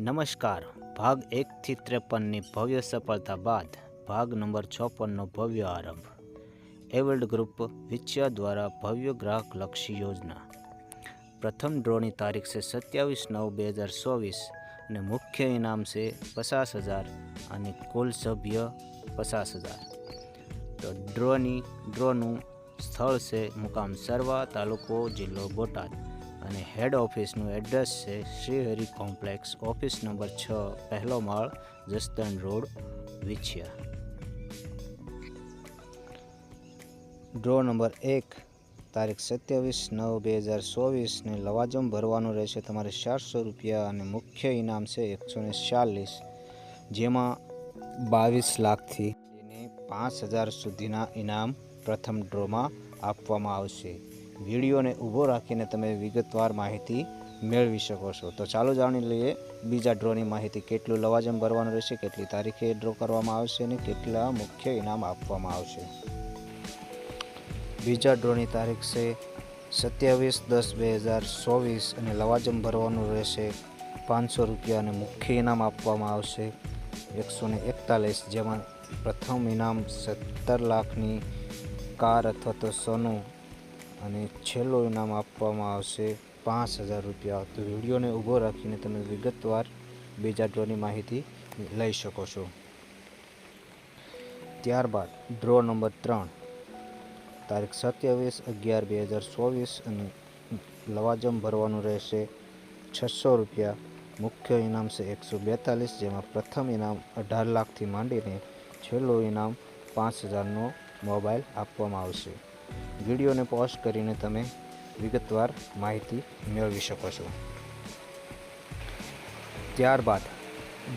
નમસ્કાર. ભાગ એકથી ત્રેપનની ભવ્ય સફળતા બાદ ભાગ નંબર છપ્પનનો ભવ્ય આરંભ. એવલ્ડ ગ્રુપ વિચ્યા દ્વારા ભવ્ય ગ્રાહકલક્ષી યોજના. પ્રથમ ડ્રોની તારીખ છે સત્યાવીસ નવ બે હજાર ચોવીસ અને મુખ્ય ઇનામ છે પચાસ હજાર અને કુલ સભ્ય પચાસ હજાર. તો ડ્રોની, ડ્રોનું સ્થળ છે મુકામ સરવા તાલુકો જિલ્લો બોટાદ. અને હેડ ઓફિસનું એડ્રેસ છે શ્રીહરિ કોમ્પ્લેક્સ, ઓફિસ નંબર છ, પહેલો માળ, Jasdan road, Vinchhiya. Draw number એક, તારીખ સત્યાવીસ નવ બે હજાર ચોવીસને લવાજમ ભરવાનું રહેશે તમારે ચારસો રૂપિયા અને મુખ્ય ઇનામ છે એકસો ને ચાલીસ, જેમાં બાવીસ લાખથી પાંચ હજાર સુધીના ઇનામ પ્રથમ ડ્રોમાં આપવામાં આવશે. વિડીયોને ઊભો રાખીને તમે વિગતવાર માહિતી મેળવી શકો છો. તો ચાલો જાણી લઈએ બીજા ડ્રોની માહિતી. કેટલું લવાજમ ભરવાનું રહેશે, કેટલી તારીખે ડ્રો કરવામાં આવશે અને કેટલા મુખ્ય ઇનામ આપવામાં આવશે. બીજા ડ્રોની તારીખ છે સત્યાવીસ દસ બે હજાર ચોવીસ અને લવાજમ ભરવાનું રહેશે પાંચસો રૂપિયા અને મુખ્ય ઇનામ આપવામાં આવશે એકસો ને એકતાલીસ, જેમાં પ્રથમ ઇનામ સત્તર લાખની કાર અથવા તો સોનું અને છેલ્લું ઇનામ આપવામાં આવશે પાંચ હજાર રૂપિયા. તો વિડીયોને ઊભો રાખીને તમે વિગતવાર બીજા ડ્રોની માહિતી લઈ શકો છો. ત્યારબાદ ડ્રો નંબર ત્રણ. તારીખ સત્યાવીસ અગિયાર બે હજાર ચોવીસ અને લવાજમ ભરવાનું રહેશે છસો રૂપિયા. મુખ્ય ઇનામ છે એકસો બેતાલીસ, જેમાં પ્રથમ ઇનામ અઢાર લાખથી માંડીને છેલ્લું ઇનામ પાંચ હજારનો મોબાઈલ આપવામાં આવશે. વિડીયોને પોઝ કરીને તમે વિગતવાર માહિતી મેળવી શકો છો. ત્યારબાદ,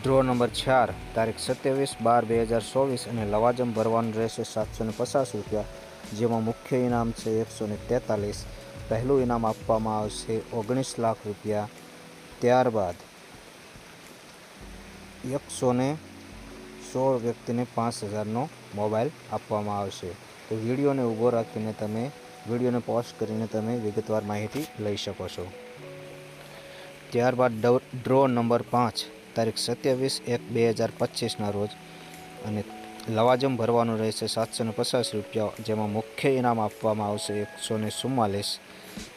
ડ્રો નંબર ચાર, તારીખ સત્યાવીસ બાર બે હજાર ચોવીસ અને લવાજમ ભરવાનું રહેશે સાતસો ને પચાસ રૂપિયા, જેમાં મુખ્ય ઇનામ છે એકસો ને તેતાલીસ. પહેલું ઇનામ આપવામાં આવશે ઓગણીસ લાખ રૂપિયા. ત્યારબાદ, એકસો ને સોળ વ્યક્તિને પાંચ હજારનો મોબાઈલ આપવામાં આવશે. તો વિડીયોને ઊભો રાખીને તમે વિડીયોને પોઝ કરીને તમે વિગતવાર માહિતી લઈ શકો છો. ત્યારબાદ ડ્રો નંબર પાંચ, તારીખ સત્યાવીસ એક બે હજાર પચીસના રોજ અને લવાજમ ભરવાનું રહેશે સાતસો પચાસ રૂપિયા, જેમાં મુખ્ય ઇનામ આપવામાં આવશે એકસો ને ચુમ્માલીસ,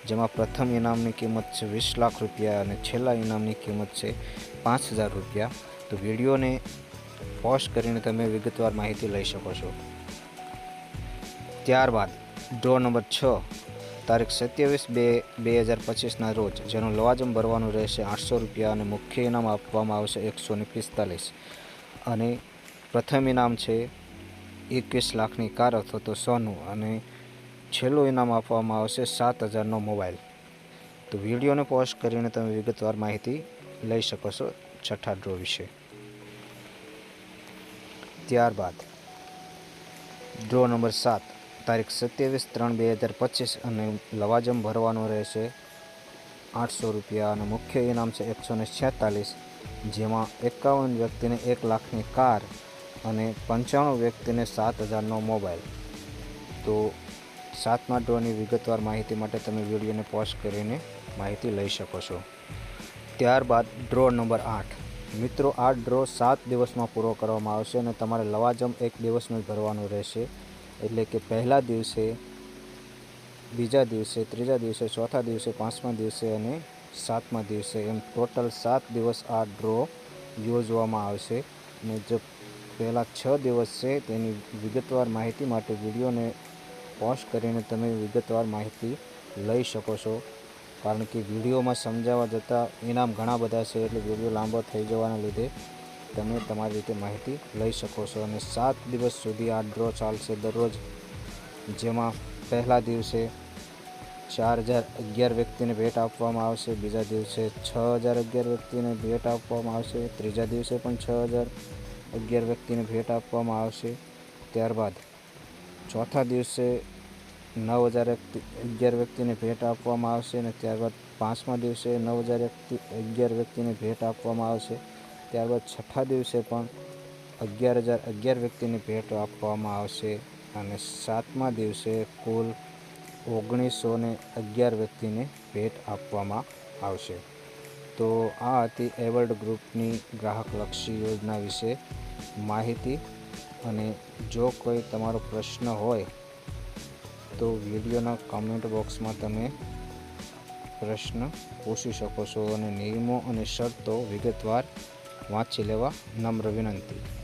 જેમાં પ્રથમ ઇનામની કિંમત છે વીસ લાખ રૂપિયા અને છેલ્લા ઇનામની કિંમત છે પાંચ હજાર રૂપિયા. તો વિડીયોને પોસ્ટ કરીને તમે વિગતવાર માહિતી લઈ શકો છો. ત્યારબાદ ડ્રો નંબર છ, તારીખ સત્યાવીસ બે બે હજાર પચીસના રોજ, જેનું લવાજમ ભરવાનું રહેશે આઠસો રૂપિયા અને મુખ્ય ઇનામ આપવામાં આવશે એકસો ને પિસ્તાલીસ. અને પ્રથમ ઇનામ છે એકવીસ લાખની કાર અથવા તો સોનું, અને છેલ્લું ઇનામ આપવામાં આવશે સાત હજારનો મોબાઈલ. તો વિડીયોને પોસ્ટ કરીને તમે વિગતવાર માહિતી લઈ શકો છો છઠ્ઠા ડ્રો વિશે. ત્યારબાદ ડ્રો નંબર સાત તારીખ સત્યાવીસ ત્રણ બે હજાર પચીસ અને લવાજમ ભરવાનો રહેશે આઠસો રૂપિયા અને મુખ્ય ઇનામ છે એકસો ને છેતાલીસ, જેમાં એકાવન વ્યક્તિને એક લાખની કાર અને પંચાણું વ્યક્તિને સાત હજારનો મોબાઈલ. તો સાતમા ડ્રોની વિગતવાર માહિતી માટે તમે વિડીયોને પોસ્ટ કરીને માહિતી લઈ શકો છો. ત્યારબાદ ડ્રો નંબર આઠ. મિત્રો, આ ડ્રો સાત દિવસમાં પૂરો કરવામાં આવશે અને તમારે લવાજમ એક દિવસનું જ ભરવાનું રહેશે. એટલે કે પહેલા દિવસે, બીજા દિવસે, ત્રીજા દિવસે, ચોથા દિવસે, પાંચમા દિવસે અને સાતમા દિવસે એમ ટોટલ સાત દિવસ આ ડ્રો યોજવામાં આવશે. અને જે પહેલાં છ દિવસ છે તેની વિગતવાર માહિતી માટે વિડીયોને પોસ્ટ કરીને તમે વિગતવાર માહિતી લઈ શકો છો. કારણ કે વિડીયોમાં સમજાવવા જતાં ઇનામ ઘણા બધા છે એટલે વીડિયો લાંબો થઈ જવાના લીધે તમે તમારી રીતે માહિતી લઈ શકો છો અને સાત દિવસ સુધી આ ડ્રો ચાલશે દરરોજ. જેમાં પહેલા દિવસે ચાર હજાર અગિયાર વ્યક્તિને ભેટ આપવામાં આવશે, બીજા દિવસે છ હજાર અગિયાર વ્યક્તિને ભેટ આપવામાં આવશે, ત્રીજા દિવસે પણ છ હજાર અગિયાર વ્યક્તિને ભેટ આપવામાં આવશે. ત્યારબાદ ચોથા દિવસે નવ હજાર વ્યક્તિ અગિયાર વ્યક્તિને ભેટ આપવામાં આવશે અને ત્યારબાદ પાંચમા દિવસે નવ હજાર વ્યક્તિ અગિયાર વ્યક્તિને ભેટ આપવામાં આવશે. ત્યારબાદ છઠ્ઠા દિવસે પણ અગિયાર હજાર અગિયાર વ્યક્તિને ભેટ આપવામાં આવશે અને સાતમા દિવસે કુલ ઓગણીસો ને અગિયાર વ્યક્તિને ભેટ આપવામાં આવશે. તો આ હતી એવર્ડ ગ્રુપની ગ્રાહકલક્ષી યોજના વિશે માહિતી. અને જો કોઈ તમારો પ્રશ્ન હોય, તો વિડીયોના કમેન્ટ બોક્સમાં તમે પ્રશ્ન પૂછી શકો છો. અને નિયમો અને શરતો વિગતવાર વાંચી લેવા નમ્ર વિનંતી.